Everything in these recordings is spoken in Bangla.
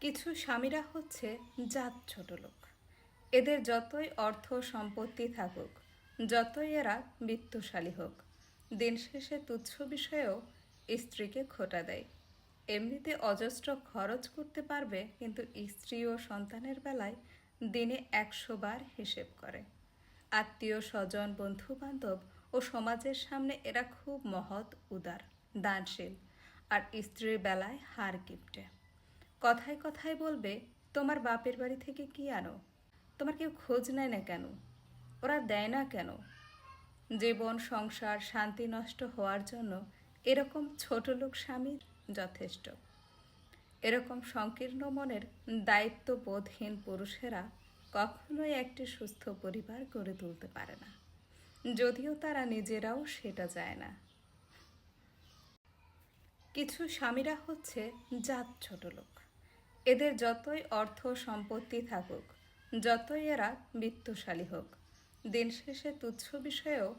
কিছু স্বামীরা হচ্ছে জাত ছোট লোক। এদের যতই অর্থ সম্পত্তি থাকুক, যতই এরা বিত্তশালী হোক, দিন শেষে তুচ্ছ বিষয়েও স্ত্রীকে খোটা দেয়। এমনিতে অজস্র খরচ করতে পারবে, কিন্তু স্ত্রী ও সন্তানের বেলায় দিনে একশো বার হিসেব করে। আত্মীয়, স্বজন বন্ধু বান্ধব ও সমাজের সামনে এরা খুব মহৎ, উদার, দানশীল, আর স্ত্রীর বেলায় হার কিপটে। কথায় কথায় বলবে, তোমার বাপের বাড়ি থেকে কি আনো? তোমার কেউ খোঁজ নেয় না কেন? ওরা দেয় না কেন? জীবন, সংসার, শান্তি নষ্ট হওয়ার জন্য এরকম ছোট লোক স্বামী যথেষ্ট। এরকম সংকীর্ণ মনের দায়িত্ববোধহীন পুরুষেরা কখনোই একটি সুস্থ পরিবার গড়ে তুলতে পারে না। যদিও তারা নিজেরাও সেটা যায় না। কিছু স্বামীরা হচ্ছে জাত ছোট লোক। এদের যতই অর্থ সম্পত্তি থাকুক, যতই এরা বিত্তশালী হোক, দিন শেষে তুচ্ছ বিষয়েও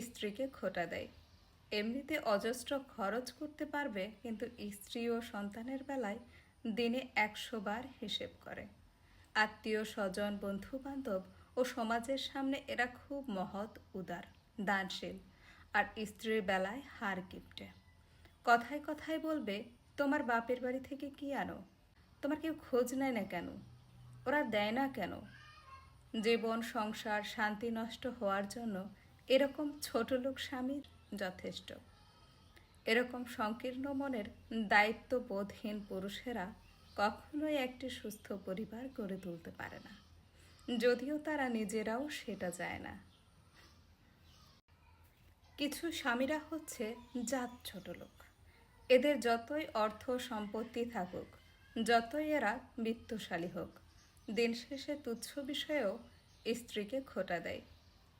স্ত্রীকে খোটা দেয়। এমনিতে অজস্র খরচ করতে পারবে, কিন্তু স্ত্রী ও সন্তানের বেলায় দিনে একশো বার হিসেব করে। আত্মীয়, স্বজন বন্ধু বান্ধব ও সমাজের সামনে এরা খুব মহৎ, উদার, দানশীল, আর স্ত্রীর বেলায় হার কিপটে। কথায় কথায় বলবে, তোমার বাপের বাড়ি থেকে কি আনো? তোমার কেউ খোঁজ নেয় না কেন? ওরা দেয় না কেন? জীবন, সংসার, শান্তি নষ্ট হওয়ার জন্য এরকম ছোট লোক স্বামী যথেষ্ট। এরকম সংকীর্ণ মনের দায়িত্ববোধহীন পুরুষেরা কখনোই একটি সুস্থ পরিবার গড়ে তুলতে পারে না। যদিও তারা নিজেরাও সেটা যায় না। কিছু স্বামীরা হচ্ছে জাত ছোট লোক। এদের যতই অর্থ সম্পত্তি থাকুক যতই এরা বিত্তশালী হোক, দিন শেষে তুচ্ছ বিষয়েও স্ত্রীকে খোটা দেয়।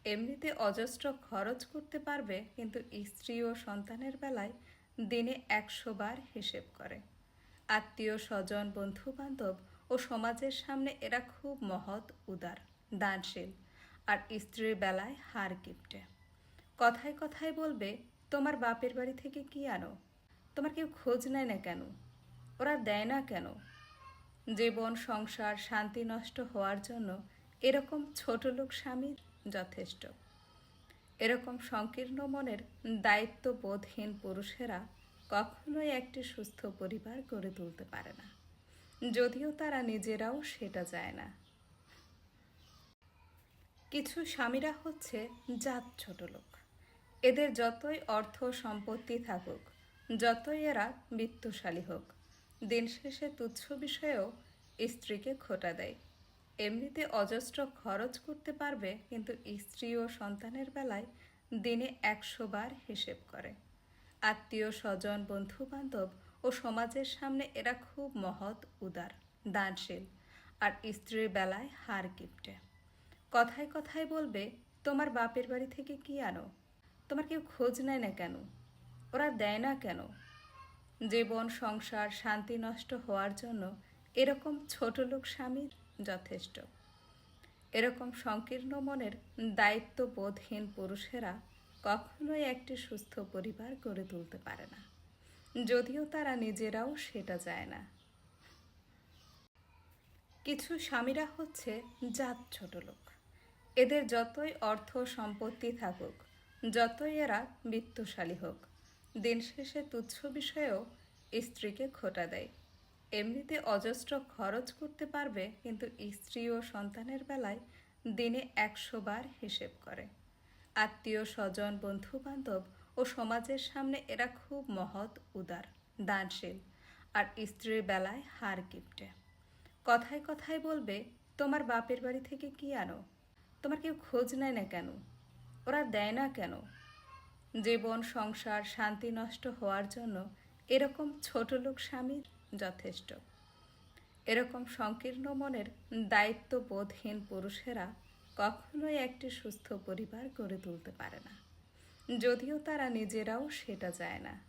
এমনিতে অজস্র খরচ করতে পারবে, কিন্তু স্ত্রী ও সন্তানের বেলায় দিনে একশো বার হিসেব করে। আত্মীয়, স্বজন বন্ধু বান্ধব ও সমাজের সামনে এরা খুব মহৎ, উদার, দানশীল, আর স্ত্রীর বেলায় হার কিপটে। কথায় কথায় বলবে, তোমার বাপের বাড়ি থেকে কি আনো? তোমার কেউ খোঁজ নেয় না কেন? ওরা দেয় না কেন? জীবন, সংসার, শান্তি নষ্ট হওয়ার জন্য এরকম ছোট লোক স্বামী যথেষ্ট। এরকম সংকীর্ণ মনের দায়িত্ববোধহীন পুরুষেরা কখনোই একটি সুস্থ পরিবার গড়ে তুলতে পারে না। যদিও তারা নিজেরাও সেটা যায় না। কিছু স্বামীরা হচ্ছে জাত ছোট লোক। এদের যতই অর্থ সম্পত্তি থাকুক, যতই এরা বিত্তশালী হোক দিন শেষে তুচ্ছ বিষয়েও স্ত্রীকে খোটা দেয়। এমনিতে অজস্র খরচ করতে পারবে, কিন্তু স্ত্রী ও সন্তানের বেলায় দিনে একশো বার হিসেব করে। আত্মীয় স্বজন বন্ধু বান্ধব ও সমাজের সামনে এরা খুব মহৎ, উদার, দানশীল, আর স্ত্রীর বেলায় হার কিপটে। কথায় কথায় বলবে, তোমার বাপের বাড়ি থেকে কি আনো? তোমার কেউ খোঁজ নেয় না কেন? ওরা দেয় না কেন? জীবন, সংসার, শান্তি নষ্ট হওয়ার জন্য এরকম ছোট লোক স্বামী যথেষ্ট। এরকম সংকীর্ণ মনের দায়িত্ববোধহীন পুরুষেরা কখনোই একটি সুস্থ পরিবার গড়ে তুলতে পারে না। যদিও তারা নিজেরাও সেটা যায় না। কিছু স্বামীরা হচ্ছে জাত ছোট লোক। এদের যতই অর্থ সম্পত্তি থাকুক, যতই এরা বিত্তশালী হোক দিন শেষে তুচ্ছ বিষয়েও স্ত্রীকে খোটা দেয়। এমনিতে অজস্র খরচ করতে পারবে, কিন্তু স্ত্রী ও সন্তানের বেলায় দিনে একশো বার হিসেব করে। আত্মীয়, স্বজন বন্ধু বান্ধব ও সমাজের সামনে এরা খুব মহৎ, উদার, দানশীল, আর স্ত্রীর বেলায় হার কিপটে। কথায় কথায় বলবে, তোমার বাপের বাড়ি থেকে কি আনো? তোমার কেউ খোঁজ নেয় না কেন? ওরা দেয় না কেন? জীবন, সংসার, শান্তি নষ্ট হওয়ার জন্য এরকম ছোট লোক স্বামী যথেষ্ট। এরকম সংকীর্ণ মনের দায়িত্ববোধহীন পুরুষেরা কখনোই একটি সুস্থ পরিবার গড়ে তুলতে পারে না। যদিও তারা নিজেরাও সেটা যায় না।